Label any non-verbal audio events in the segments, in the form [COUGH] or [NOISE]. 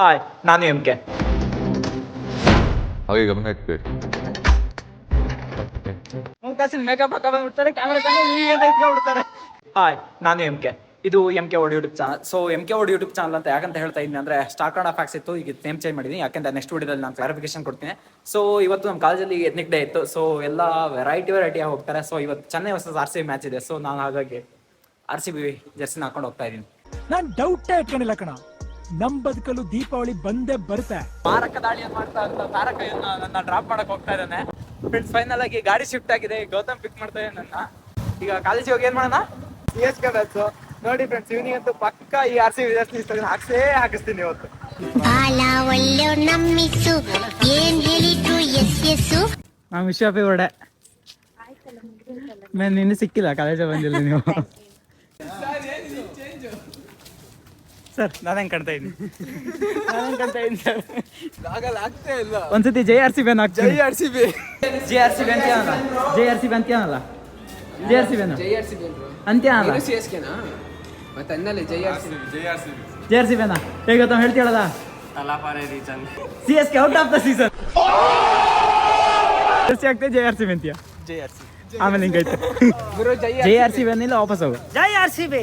Hi ನಾನು M K ಹಾಗೆ ಗಮನ ಮೇಕಪ್ ಹಾಕೊಂಡ್ಬಿಡ್ತಾರೆ ಕ್ಯಾಮ್ರಾ ಹಾಯ್ ನಾನು ಎಂ ಕೆ ಇದು ಎಂ ಕೆ ಓಡ್ YouTube channel so M K ಓಡ್ ಯೂಟ್ಯೂಬ್ ಚಾನಲ್ ಅಂತ ಯಾಕಂತ ಹೇಳ್ತಾ ಇದ್ದೀನಿ ಅಂದ್ರೆ ಸ್ಟಾರ್ ಕಾರ್ಡ್ ಫ್ಯಾಕ್ಸ್ ಇತ್ತು ಈಗ ನೇಮ್ ಚೇಂಜ್ ಮಾಡಿದ್ದೀನಿ ಯಾಕಂದ್ರೆ ನೆಕ್ಸ್ಟ್ ವಿಡಿಯೋದಲ್ಲಿ ನಾನು ಕ್ಲಾರಿಫಿಕೇಶನ್ ಕೊಡ್ತೀನಿ. ಸೊ ಇವತ್ತು ನಮ್ಮ ಕಾಲೇಜಲ್ಲಿ ಎತ್ನಿಕ್ ಡೇ ಇತ್ತು. ಸೊ ಎಲ್ಲ ವೆರೈಟಿ ವೆರೈಟಿ ಆಗಿ ಹೋಗ್ತಾರೆ. ಸೊ ಇವತ್ತು Chennai versus R C B match ಇದೆ. ಸೊ ನಾನು ಹಾಗಾಗಿ ಆರ್ ಸಿ ಬಿ ಜರ್ಸಿನ ಹಾಕೊಂಡು ಹೋಗ್ತಾ ಇದ್ದೀನಿ. ನಾನು ಡೌಟೇ ಇಟ್ಕೊಂಡಿಲ್ಲ ಕಣ. ನಮ್ ಬದುಕಲು ದೀಪಾವಳಿ ಬಂದೇ ಬರುತ್ತೆ. ಮಾರಕ ದಾಳಿಯನ್ನು ಮಾಡ್ತಾ ಅಂತ ತಾರಕ ಇವ್ನ ನನ್ನ ಡ್ರಾಪ್ ಮಾಡಕ್ ಹೋಗ್ತಾ ಇದ್ದಾನೆ. ಫ್ರೆಂಡ್ಸ್ ಫೈನಲ್ ಆಗಿ ಗಾಡಿ ಶಿಫ್ಟ್ ಆಗಿದೆ. ಗೌತಮ್ ಪಿಕ್ ಮಾಡ್ತಾ ಇದ್ದಾನೆ ನನ್ನ. ಈಗ ಕಾಲೇಜಿಗೆ ಹೋಗಿ ಏನ್ ಮಾಡೋಣ? ಸಿ ಎಸ್ ಕೆ ಮ್ಯಾಚ್ ನೋಡಿ ಫ್ರೆಂಡ್ಸ್ ಇವ್ನಿಂಗ್ ಅಂತೂ ಪಕ್ಕ ಈ ಆರ್ ಸಿ ವಿದ್ಯಾರ್ಥಿ ಹಾಕ್ಸೇ ಹಾಕಿಸ್ತೀನಿ ಇವತ್ತು. ಬಾಲ ಒಳ್ಳೆ ನಮ್ಮಿಸು ಏನ್ ಹೇಳಿದ್ರು ಎಸ್ ಎಸ್ ನಾನು ವಿಶ್ವಾಪಿ ಹೊಡೆ. ಮೇನ್ ನಿನ್ನೆ ಸಿಕ್ಕಿಲ್ಲ ಕಾಲೇಜ ಬಂದಿಲ್ಲ ನೀವು. [LAUGHS] ಸರ್ ನಾನು ಹೆಂಗ್ ಕಾಣ್ತಾ ಇದ್ದೀನಿ ನಾನು ಕಾಣ್ತಾ ಇದ್ದೀನಿ ಸರ್ ಆಗಲ್ಲ ಆಗ್ತಾ ಇಲ್ಲ ಒಂದ್ಸತಿ ಜೆ ಆರ್ ಸಿ ಬಿ ಅನ್ನ ಜೈ R C B J R C B ಅಂತ ಜೆ ಆರ್ ಸಿ ಬಿ ಅಂತ್ಯಾನಲ್ಲ ಜೆ ಆರ್ ಸಿ ಬಿ ಜೈ ಆರ್ ಸಿ ಬಿ ಅಂತ ಅಂತ್ಯಾನಲ್ಲ ಸಿ ಎಸ್ ಕೆನಾ ಮತ್ತೆ ಅನ್ನಲ್ಲೇ ಜೈ R C B J R C ಬಿನ ಹೇಗೆ ಗೊತ್ತಾ ಹೇಳ್ತೀಯಲ್ಲ C S K out of the season ಆಗ್ತದೆ ಜೆ ಆರ್ ಸಿ ಬಿ ಅಂತೀಯ ಜೈ ಆರ್ ಸಿ ಆಮೇಲೆ ಹಿಂಗೈತೆ ಜೆ ಆರ್ ಸಿ ಬಿ ಅನ್ನಿಲ್ಲ ವಾಪಸ್ ಹೋಗು ಜೈ ಆರ್ ಸಿ ಬಿ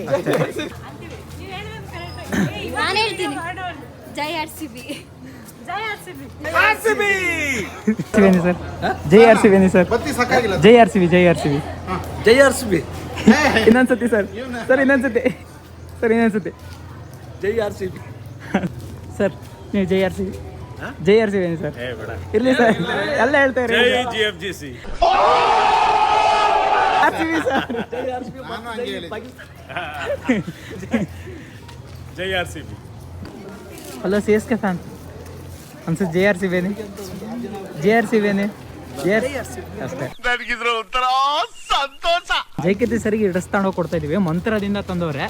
ನಾನು ಹೇಳ್ತೀನಿ ಜೈ ಆರ್ ಸಿ ಬಿ ಜೈ ಆರ್ ಸಿ ಬಿ ಸರ್ ಜೈ ಆರ್ ಸಿ ಬಿ ಸರ್ ಜೈ ಆರ್ ಸಿ ಬಿ ಜೈ ಆರ್ ಸಿ ಬಿ ಜೈ ಆರ್ ಸಿ ಬಿ ಇನ್ನೊಂದ್ಸತಿ ಸರ್ ಸರ್ ಇನ್ನೊಂದ್ಸತಿ ಸರ್ ಇನ್ನೊಂದ್ಸತಿ ಜೈ ಆರ್ ಸಿ ಬಿ ಸರ್ ನೀವು ಜೈ ಆರ್ ಸಿ ಬಿ ಜೈ ಆರ್ ಸಿ ಬಿ ಸರ್ ಇರ್ಲಿ ಸರ್ ಎಲ್ಲ ಹೇಳ್ತಾ ಇರಿ ಆರ್ ಸಿ ಬಿ ಸರ್ ಜೈ R C B hello C S K fan ಅನ್ಸುತ್ತೆ ಜೆ ಆರ್ ಸಿ ಬೇನೆ ಜೆ ಆರ್ ಸಿ ಬೇನೆ ಜೆ ಆರ್ ಅಷ್ಟೇ. ಸಂತೋಷ. ಜೈಕೀರ್ತಿ ಸರಿಗೆ ಡ್ರೆಸ್ ತಗೊಂಡೋಗಿ ಕೊಡ್ತಾ ಇದೀವಿ. ಮಂತ್ರದಿಂದ ತಂದವ್ರೆ.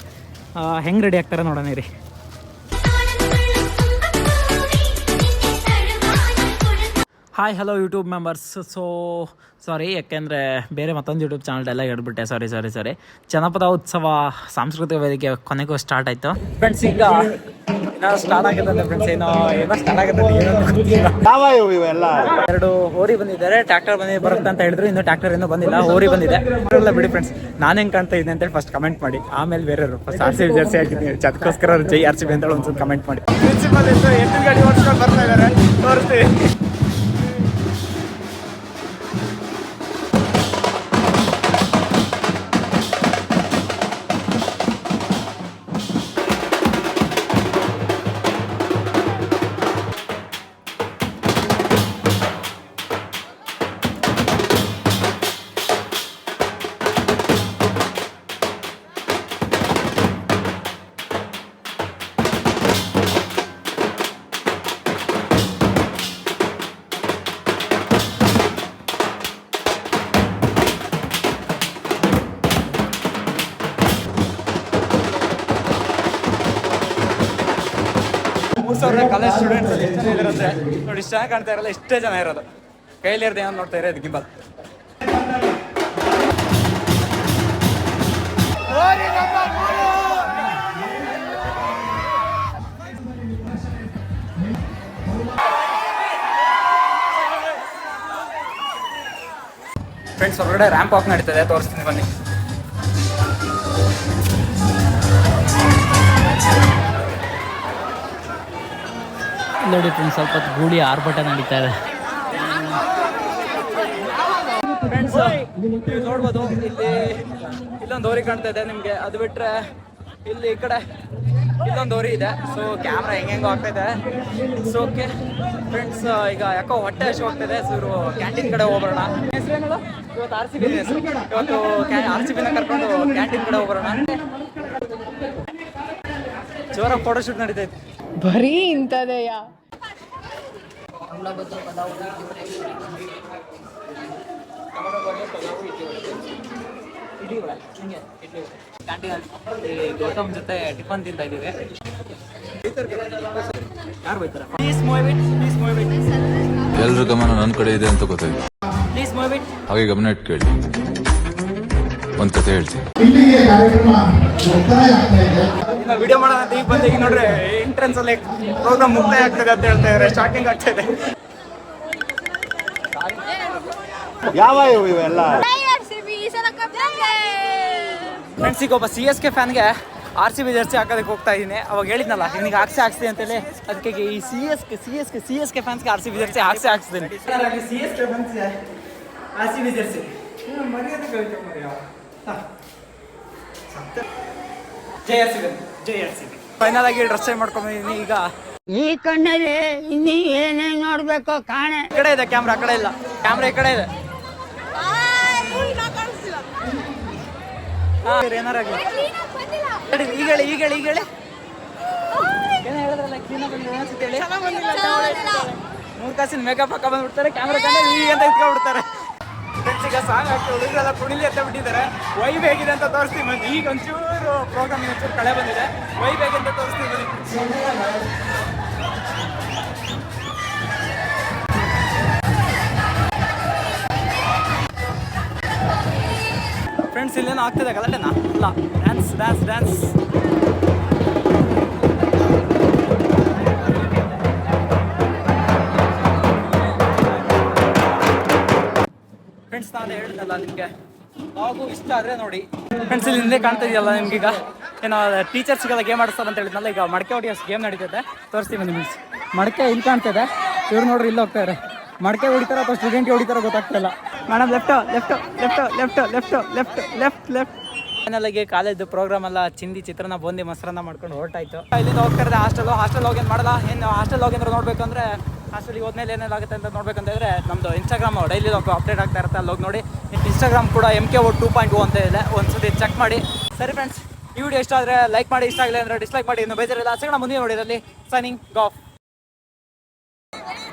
ಹೆಂಗ್ ರೆಡಿ ಆಗ್ತಾರೆ ನೋಡೋಣ ರೀ hi hello YouTube members so sorry ಯಾಕೆಂದರೆ ಬೇರೆ ಮತ್ತೊಂದು ಯೂಟ್ಯೂಬ್ ಚಾನಲ್ ಎಲ್ಲ ಹೇಳ್ಬಿಟ್ಟೆ. ಸಾರಿ ಸಾರಿ ಸಾರಿ ಜನಪದ ಉತ್ಸವ ಸಾಂಸ್ಕೃತಿಕ ವೇದಿಕೆ ಕೊನೆಗೂ ಸ್ಟಾರ್ಟ್ ಆಯಿತು. ಫ್ರೆಂಡ್ಸ್ ಈಗ ಏನೋ ಸ್ಟಾರ್ಟ್ ಆಗಿದೆ ಫ್ರೆಂಡ್ಸ್ ಏನೋ ಏನೋ ಸ್ಟಾರ್ಟ್ ಆಗಿದೆ ಎರಡು ಹೋರಿ ಬಂದಿದ್ದಾರೆ ಟ್ರ್ಯಾಕ್ಟರ್ ಬಂದಿ ಬರುತ್ತೆ ಅಂತ ಹೇಳಿದ್ರು. ಇನ್ನು ಟ್ರಾಕ್ಟರ್ ಇನ್ನೂ ಬಂದಿಲ್ಲ ಹೋರಿ ಬಂದಿದೆ. ಎಲ್ಲ ಬಿಡಿ ಫ್ರೆಂಡ್ಸ್ ನಾನು ಹೆಂಗ್ ಕಾಣ್ತಾ ಇದ್ದೀನಿ ಅಂತೇಳಿ ಫಸ್ಟ್ ಕಮೆಂಟ್ ಮಾಡಿ. ಆಮೇಲೆ ಬೇರೆಯವರು. First R C B jersey ಹಾಕಿದ್ದೀನಿ ಅದಕ್ಕೋಸ್ಕರ ಅವ್ರು ಜೈ ಆರ್ ಸಿ ಬಿ ಅಂತೇಳಿ ಒಂದ್ಸಲ ಕಮೆಂಟ್ ಮಾಡಿ. ಪ್ರಿನ್ಸಿಪಲ್ ಎಷ್ಟು ಎತ್ತಿನ ಗಾಡಿ ಓಡಿಸ್ಕೊಂಡು ಬರ್ತಾ ಇದ್ದಾರೆ. ತೋರಿಸ್ತೀವಿ. ಸಾವಿರ ಕಾಲೇಜ್ ಸ್ಟೂಡೆಂಟ್ಸ್ ಎಷ್ಟು ಜನ ಇರುತ್ತೆ ನೋಡಿ, ಇಷ್ಟು ಚೆನ್ನಾಗಿ ಕಾಣ್ತಾ ಇರಲ್ಲ, ಇಷ್ಟೇ ಜನ ಇರೋದು. ಕೈಲಿ ಇರೋದು ಏನೋ ನೋಡ್ತಾ ಇರೋದು, ಗಿಂಬಲ್. ಫ್ರೆಂಡ್ಸ್ ಹೊರಗಡೆ ರ್ಯಾಂಪ್ ವಾಕ್ ನಡೀತದೆ, ತೋರಿಸ್ತೀನಿ ಬನ್ನಿ. ನೋಡಿ ಫ್ರೆಂಡ್ಸ್ ಸ್ವಲ್ಪ ಹೊತ್ತು ಗೂಳಿ ಆರ್ಭಟ ನಡೀತಾ ಇದೆ. ಫ್ರೆಂಡ್ಸ್ ನೀವು ನೋಡ್ಬೋದು ಇಲ್ಲಿ ಇಲ್ಲೊಂದು ಹೋರಿ ಕಾಣ್ತಾ ಇದೆ ನಿಮಗೆ. ಅದು ಬಿಟ್ರೆ ಇಲ್ಲಿ ಈ ಕಡೆ ಇಲ್ಲೊಂದು ಹೋರಿ ಇದೆ. ಸೊ ಕ್ಯಾಮ್ರಾ ಹೆಂಗೆಂಗೋ ಆಗ್ತಾ ಇದೆ ಸೊ ಓಕೆ ಫ್ರೆಂಡ್ಸ್ ಈಗ ಯಾಕೋ ಹೊಟ್ಟೆ ಹಸಿ ಹೋಗ್ತಿದೆ ಸೊ ಇವರು ಕ್ಯಾಂಟೀನ್ ಕಡೆ ಹೋಗೋಣ ಹೆಸರೇನಲ್ಲ ಇವತ್ತು ಆರ್ ಸಿ ಬಿ ಹೆಸರು. ಇವತ್ತು ಆರ್ ಸಿ ಬಿನ ಕರ್ಕೊಂಡು ಕ್ಯಾಂಟೀನ್ ಕಡೆ ಹೋಗೋಣ ಜೋರಾಗಿ ಫೋಟೋ ಶೂಟ್ ನಡೀತೈತೆ. ಬರೀ ಇಂಥದೆಯ? ಗೌತಮ್ ಜೊತೆ ಟಿಫನ್ ತಿಂತಾ ಇದೀವಿ ಯಾರು ಬೈತಾರೆ please move it please move it ಎಲ್ರ ಗಮನ ನನ್ನ ಕಡೆ ಇದೆ ಅಂತ ಗೊತ್ತಾಯ್ತು. ಪ್ಲೀಸ್ ಮೂವ್ ಇಟ್ ಹಾಗೆ ಗಮನ ಇಟ್ಟು ಕೇಳಿ ಒಂದ್ ಕತೆ ಹೇಳ್ತೀನಿ. ಇಲ್ಲಿಗೆ ಕಾರ್ಯಕ್ರಮ ಮುಕ್ತಾಯ ಆಗ್ತಾ ಇದೆ. ಇನ್ನು ವಿಡಿಯೋ ಮಾಡೋಣ ಅಂತ ಈಗ ಬಂದು ಈಗ ನೋಡ್ರೆ ಎಂಟ್ರೆನ್ಸ್ ಅಲ್ಲಿ ಪ್ರೋಗ್ರಾಮ್ ಮುಕ್ತಾಯ ಆಗ್ತದೆ ಅಂತ ಹೇಳ್ತಾ ಇದ್ದಾರೆ ಸ್ಟಾರ್ಟಿಂಗ್ ಆಗ್ತಾ ಇದೆ. ಆರ್ ಕಪ್ ನಮ್ಗೆ ಫ್ರೆಂಡ್ಸ್ ಈಗ ಒಬ್ಬ ಸಿ ಎಸ್ ಕೆ ಫ್ಯಾನ್ಗೆ ಆರ್ ಸಿ ಬಿ ಜರ್ಸಿ ಹಾಕೋದಕ್ಕೆ ಹೋಗ್ತಾ ಇದ್ದೀನಿ ಅವಾಗ ಹೇಳಿದ್ನಲ್ಲ ನಿನಗೆ ಹಾಕ್ಸಿ ಹಾಕ್ಸಿ ಅಂತೇಳಿ ಅದಕ್ಕೆ ಈ C S K C S K C S K ಫ್ಯಾನ್ಸ್ಗೆ R C B jersey ಹಾಕ್ಸಿ ಹಾಕ್ಸ್ತೀನಿ. C S K fans R C B jersey ಜೈ ಆರ್ ಸಿ ಬಿ ಜೈ ಆರ್ ಸಿ ಬಿ. ಫೈನಲ್ ಆಗಿ ಡ್ರೆಸ್ ಚೇಂಜ್ ಮಾಡ್ಕೊಂಡಿದ್ದೀನಿ ಈಗ. ಈ ಕಣ್ಣಲ್ಲಿ ಇನ್ನಿ ಏನೇನ್ ನೋಡ್ಬೇಕು ಕಾಣೆ. ಈ ಕಡೆ ಇದೆ ಕ್ಯಾಮ್ರಾ ಆ ಕಡೆ ಇಲ್ಲ. ಕ್ಯಾಮ್ರಾ ಈ ಕಡೆ ಇದೆ. ಹಾ ಏನಾರಾಗಲಿ ಹೇಳಿ, ಈಗ ಹೇಳಿ ಈಗ ಹೇಳಿ ಈಗ ಹೇಳಿ. ಏನೋ ಹೇಳಿದ್ರಲ್ಲ ಕ್ಲೀನ್ ಬಂದಿದೆ ಅನ್ಸುತ್ತೆ ಹೇಳಿ? ಮೂರು ಕಾಸಿನ ಮೇಕಪ್ ಹಾಕ ಬಂದ್ಬಿಡ್ತಾರೆ ಕ್ಯಾಮ್ರಾ ಕಣ್ಣಲ್ಲಿ ಈಗ ಅಂತ ಇಟ್ಕೊಂಡ್ಬಿಡ್ತಾರೆ. ಈಗ ಸಾಂಗ್ ಹಾಕಿ ಹುಡುಗರೆಲ್ಲ ಕುಣಿಲಿ ಅಂತ ಬಿಟ್ಟಿದ್ದಾರೆ. ವೈಬ್ ಹೇಗಿದೆ ಅಂತ ತೋರಿಸ್ತೀವಿ ಬಂದು ಈಗ ಒಂಚೂರು ಪ್ರೋಗ್ರಾಮ್ ಒಂಚೂರು ಕಳೆ ಬಂದಿದೆ. ವೈಬ್ ಹೇಗೆ ಅಂತ ತೋರಿಸ್ತೀವಿ ಫ್ರೆಂಡ್ಸ್ ಇಲ್ಲೇನೋ ಆಗ್ತಿದೆ ಗಲಾಟೆನಾ? ಅಲ್ಲ ಡ್ಯಾನ್ಸ್ ಡ್ಯಾನ್ಸ್ ಡ್ಯಾನ್ಸ್ ದೇವಸ್ಥಾನ ಹೇಳಿದಲ್ಲ ನಿಮಗೆ? ಹಾಗೂ ಇಷ್ಟ ಆದ್ರೆ ನೋಡಿ. ಫ್ರೆಂಡ್ಸ್ ಇಲ್ಲಿ ಹಿಂದೆ ಕಾಣ್ತಾ ಇದೆಯಲ್ಲ ನಿಮ್ಗೀಗ ಏನೋ ಟೀಚರ್ಸ್ ಗೆಲ್ಲ ಗೇಮ್ ಆಡಿಸ್ತಾರ ಅಂತ ಹೇಳಿದ್ನಲ್ಲ ಈಗ ಮಡಕೆ ಹೊಡಿಯೋಷ್ಟು ಗೇಮ್ ನಡೀತದೆ ತೋರಿಸ್ತೀವಿ ನಿಮ್ಗೆ ಮಡಕೆ ಇಲ್ಲಿ ಕಾಣ್ತದೆ. ಇವ್ರು ನೋಡ್ರಿ ಇಲ್ಲಿ ಹೋಗ್ತಾರೆ ಮಡಕೆ ಹೊಡಿತಾರ ಅಥವಾ ಸ್ಟೂಡೆಂಟ್ ಹೊಡಿತಾರೋ ಗೊತ್ತಾಗ್ತಿಲ್ಲ madam left left left left left left left left ಫೈನಲ್ಗೆ ಕಾಲೇಜು ಪ್ರೋಗ್ರಾಮ್ ಎಲ್ಲ ಚಿಂದಿ ಚಿತ್ರನ ಬಂದು ಮೊಸರನ್ನ ಮಾಡ್ಕೊಂಡು ಹೊರಟಾಯ್ತು. ಇಲ್ಲಿಂದ ಹೋಗ್ತಾ ಇದ್ದೆ ಹಾಸ್ಟೆಲ್ ಹಾಸ್ಟೆಲ್ ಹೋಗಿ ಮಾಡಲ್ಲ. ಏನು ಹಾಸ್ಟೆಲ್ ಹೋಗಿ ನೋಡ್ಬೇಕಂದ್ರೆ ಹಾಸ್ಟೆಲ್ಗೆ ಹೋದ್ಮೇಲೆ ಏನೆಲ್ಲ ಆಗುತ್ತೆ ಅಂತ ನೋಡ್ಬೇಕಂತಂದ್ರೆ ನಮ್ಮದು ಇನ್ಸ್ಟಾಗ್ರಾಮ್ ಡೈಲಿ ಅಪ್ಡೇಟ್ ಆಗ್ತಾ ಇರುತ್ತೆ ಅಲ್ಲಿ ಹೋಗಿ ನೋಡಿ. ಇನ್ಸ್ಟಾಗ್ರಾಮ್ ಕೂಡ M K O two point ಒಂದೇ ಅಂತ ಇದೆ. ಒಂದ್ಸತಿ ಚೆಕ್ ಮಾಡಿ. ಸರಿ ಫ್ರೆಂಡ್ಸ್ ಈ ವಿಡಿಯೋ ಇಷ್ಟ ಆದರೆ ಲೈಕ್ ಮಾಡಿ ಇಷ್ಟ ಆಗಲಿ ಅಂದರೆ ಡಿಸ್ಲೈಕ್ ಮಾಡಿ ಇನ್ನು ಬೇಜಾರಿಲ್ಲ. ಸಿಗೋಣ ಮುಂದೆ ನೋಡಿರಲ್ಲಿ ಸೈನಿಂಗ್ ಗಾಫ್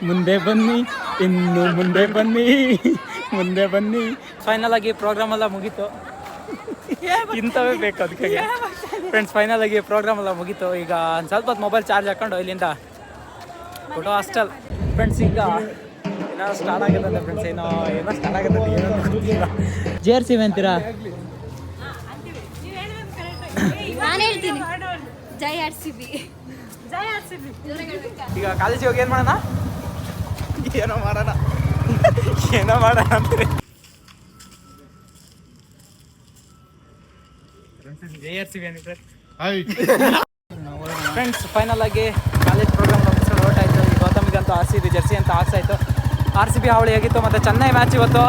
ಮುಂದೆ ಬನ್ನಿ ಇನ್ನು ಮುಂದೆ ಬನ್ನಿ ಮುಂದೆ ಬನ್ನಿ. ಫೈನಲ್ ಆಗಿ ಪ್ರೋಗ್ರಾಮ್ ಎಲ್ಲ ಮುಗೀತು. ಇಂಥವೇ ಬೇಕು ಅದಕ್ಕೆ ಫ್ರೆಂಡ್ಸ್ ಫೈನಲ್ ಆಗಿ ಪ್ರೋಗ್ರಾಮ್ ಎಲ್ಲ ಮುಗೀತು. ಈಗ ಒಂದು ಸ್ವಲ್ಪ ಹೊತ್ತು ಮೊಬೈಲ್ ಚಾರ್ಜ್ ಹಾಕೊಂಡು ಇಲ್ಲಿಂದ ಫೋಟೋ ಹಾಸ್ಟೆಲ್. ಫ್ರೆಂಡ್ಸ್ ಈಗ ಏನೋ ಸ್ಟಾರ್ಟ್ ಆಗಿದೆ ಫ್ರೆಂಡ್ಸ್ ಏನೋ ಏನೋ ಸ್ಟಾರ್ಟ್ ಆಗಿದೆ ಏನೋ ಗೊತ್ತಿಲ್ಲ. ಜೆ ಆರ್ ಸಿ ಅಂತೀರಾ? ನಾನು ಹೇಳ್ತೀನಿ. ಜೈ ಆರ್ ಸಿ ಬಿ ಜೈ ಆರ್ ಸಿ ಬಿ ಈಗ ಕಾಲೇಜಿಗೆ ಹೋಗಿ ಏನು ಮಾಡೋಣ? ಏನೋ ಮಾಡೋಣ. ಏನೋ ಮಾಡೋಣ ಅಂತೀರಿ. J R C B friends final ಆಗಿ ಕಾಲೇಜ್ ಪ್ರೋಗ್ರಾಮ್ ಮುಗಿಸ್ಕೊಂಡು ಹೊರಟಾಯ್ತು ಈ ಗೌತಮಿಗಂತೂ ಆರ್ ಸಿ ಬಿ ಜರ್ಸಿ ಅಂತ ಆಸೆ ಆಯಿತು. ಆರ್ ಸಿ ಬಿ ಹಾವಳಿ ಆಗಿತ್ತು ಮತ್ತು ಚೆನ್ನೈ ಮ್ಯಾಚ್ ಇವತ್ತು?